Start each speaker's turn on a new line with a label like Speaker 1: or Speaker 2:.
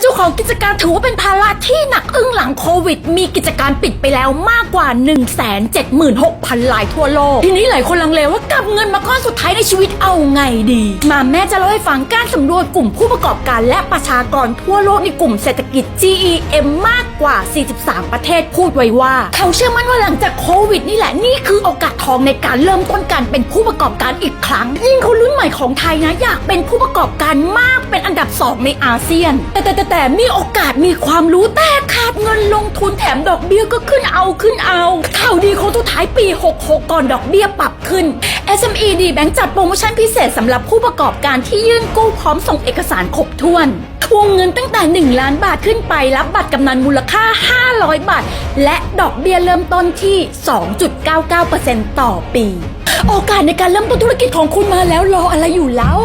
Speaker 1: เจ้าของกิจการถือว่าเป็นภาระที่หนักอึ้งหลังโควิด มีกิจการปิดไปแล้วมากกว่า 1 7 6 0 0 0ลายทั่วโลก ทีนี้หลายคนลังเลว่ากำเงินมาก้อนสุดท้ายในชีวิตเอาไงดี มาแม่จะเล่าให้ฟังการสำรวจกลุ่มผู้ประกอบการและประชากรทั่วโลกในกลุ่มเศรษฐกิจ GEM มากกว่า 43 ประเทศพูดไว้ว่า เขาเชื่อมั่นว่าหลังจากโควิดนี่แหละนี่คือโอกาสทองในการเริ่มต้นการเป็นผู้ประกอบการอีกครั้ง ยิ่งคนรุ่นใหม่ของไทยนะอยากเป็นผู้ประกอบการมากเป็นอันดับสองในอาเซียน แต่แต่แต่แต่มีโอกาสมีความรู้แต่ขาดเงินลงทุนแถมดอกเบี้ยก็ขึ้นเอาขึ้นเอาข่าวดีของทุท้ายปี 66 ก่อนดอกเบี้ยปรับขึ้น SME D Bank จัดโปรโมชั่นพิเศษสำหรับผู้ประกอบการที่ยื่นกู้พร้อมส่งเอกสารครบถ้วน วงเงินตั้งแต่ 1 ล้านบาทขึ้นไปรับบัตรกำนันมูลค่า 500 บาท และดอกเบี้ยเริ่มต้นที่ 2.99%ต่อปี โอกาสในการเริ่มต้นธุรกิจของคุณมาแล้วรออะไรอยู่แล้ว